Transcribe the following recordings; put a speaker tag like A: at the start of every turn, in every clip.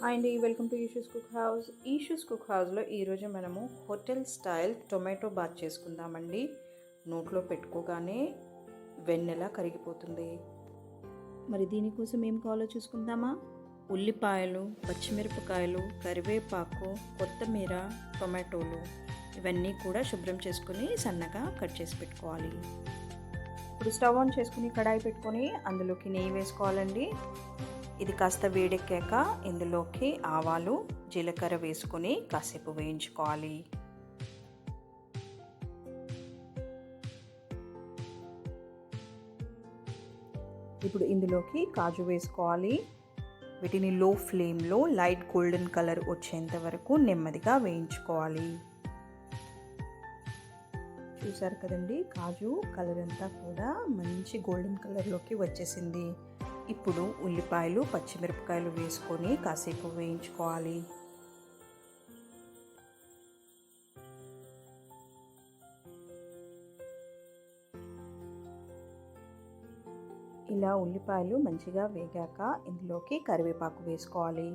A: Hi అండి welcome to Eeshu's cook house Eeshu's cook హౌస్లో ఈరోజు మనము హోటల్ స్టైల్ టొమాటో బాత్ చేసుకుందామండి. నోట్లో పెట్టుకోగానే వెన్నెల కరిగిపోతుంది. మరి దీనికోసం ఏం కావాలో చూసుకుందామా? ఉల్లిపాయలు పచ్చిమిరపకాయలు కరివేపాకు కొత్తిమీర టొమాటోలు ఇవన్నీ కూడా శుభ్రం చేసుకుని సన్నగా కట్ చేసి పెట్టుకోవాలి. ఇప్పుడు స్టవ్ ఆన్ చేసుకుని కడాయి పెట్టుకొని అందులోకి నెయ్యి వేసుకోవాలండి. ఇది కాస్త వేడెక్కాక ఇందులోకి ఆవాలు జీలకర్ర వేసుకొని కాసేపు వేయించుకోవాలి. ఇప్పుడు ఇందులోకి కాజు వేసుకోవాలి. వీటిని లో ఫ్లేమ్లో లైట్ గోల్డెన్ కలర్ వచ్చేంత వరకు నెమ్మదిగా వేయించుకోవాలి. చూసారు కదండి కాజు కలర్ అంతా కూడా మంచి గోల్డెన్ కలర్లోకి వచ్చేసింది. ఇప్పుడు ఉల్లిపాయలు పచ్చిమిరపకాయలు వేసుకొని కాసేపు వేయించుకోవాలి. ఇలా ఉల్లిపాయలు మంచిగా వేగాక ఇందులోకి కరివేపాకు వేసుకోవాలి.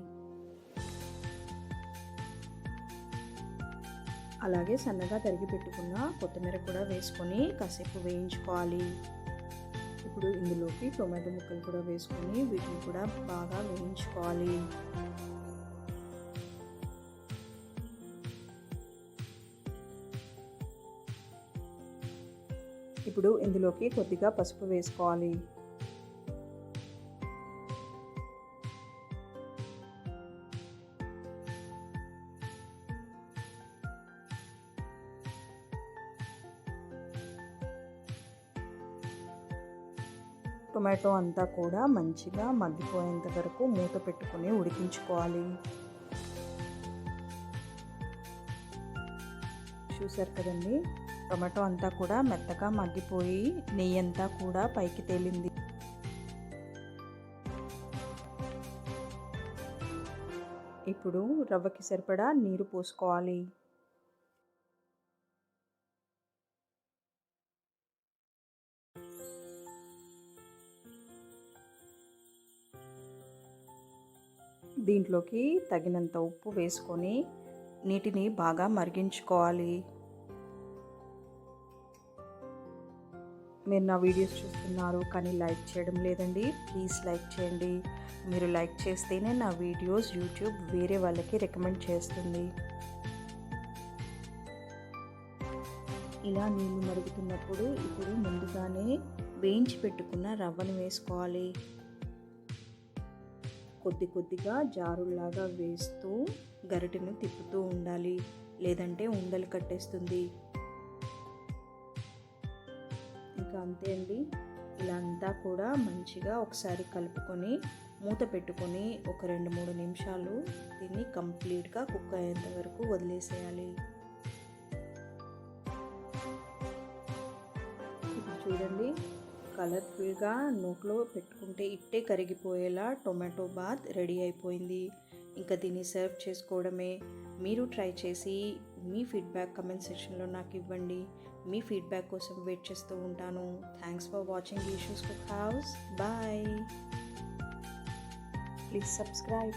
A: అలాగే సన్నగా తరిగి పెట్టుకున్న కొత్తిమీర కూడా వేసుకొని కాసేపు వేయించుకోవాలి. ఇప్పుడు ఇందులోకి టొమాటో ముక్కలు కూడా వేసుకొని వీటిని కూడా బాగా వేయించుకోవాలి. ఇప్పుడు ఇందులోకి కొద్దిగా పసుపు వేసుకోవాలి. టొమాటో అంతా కూడా మంచిగా మగ్గిపోయేంత వరకు మూత పెట్టుకొని ఉడికించుకోవాలి. చూసారు కదండి? టొమాటో అంతా కూడా మెత్తగా మగ్గిపోయి నెయ్యి అంతా కూడా పైకి తేలింది. ఇప్పుడు రవ్వకి సరిపడా నీరు పోసుకోవాలి. దీంట్లోకి తగినంత ఉప్పు వేసుకొని నీటిని బాగా మరిగించుకోవాలి. మీరు నా వీడియోస్ చూస్తున్నారు కానీ లైక్ చేయడం లేదండి. ప్లీజ్ లైక్ చేయండి. మీరు లైక్ చేస్తేనే నా వీడియోస్ యూట్యూబ్ వేరే వాళ్ళకి రికమెండ్ చేస్తుంది. ఇలా నీళ్ళు మరుగుతున్నప్పుడు ఇప్పుడు ముందుగానే వేయించి పెట్టుకున్న రవ్వను వేసుకోవాలి. కొద్ది కొద్దిగా జారుల్లాగా వేస్తూ గరిటెను తిప్పుతూ ఉండాలి. లేదంటే ఉండలు కట్టేస్తుంది. ఇంకా అంతే అండి. ఇలా అంతా కూడా మంచిగా ఒకసారి కలుపుకొని మూత పెట్టుకొని ఒక రెండు మూడు నిమిషాలు దీన్ని కంప్లీట్గా కుక్ అయ్యేంత వరకు వదిలేసేయాలి. ఇప్పుడు చూడండి. కలర్ఫుల్గా నోట్లో పెట్టుకుంటే ఇట్టే కరిగిపోయేలా టొమాటో బాత్ రెడీ అయిపోయింది. ఇంకా దీన్ని సర్వ్ చేసుకోవడమే. మీరు ట్రై చేసి మీ ఫీడ్బ్యాక్ కమెంట్ సెక్షన్లో నాకు ఇవ్వండి. మీ ఫీడ్బ్యాక్ కోసం వెయిట్ చేస్తూ ఉంటాను. Thanks for watching Eeshu's cook house bye please subscribe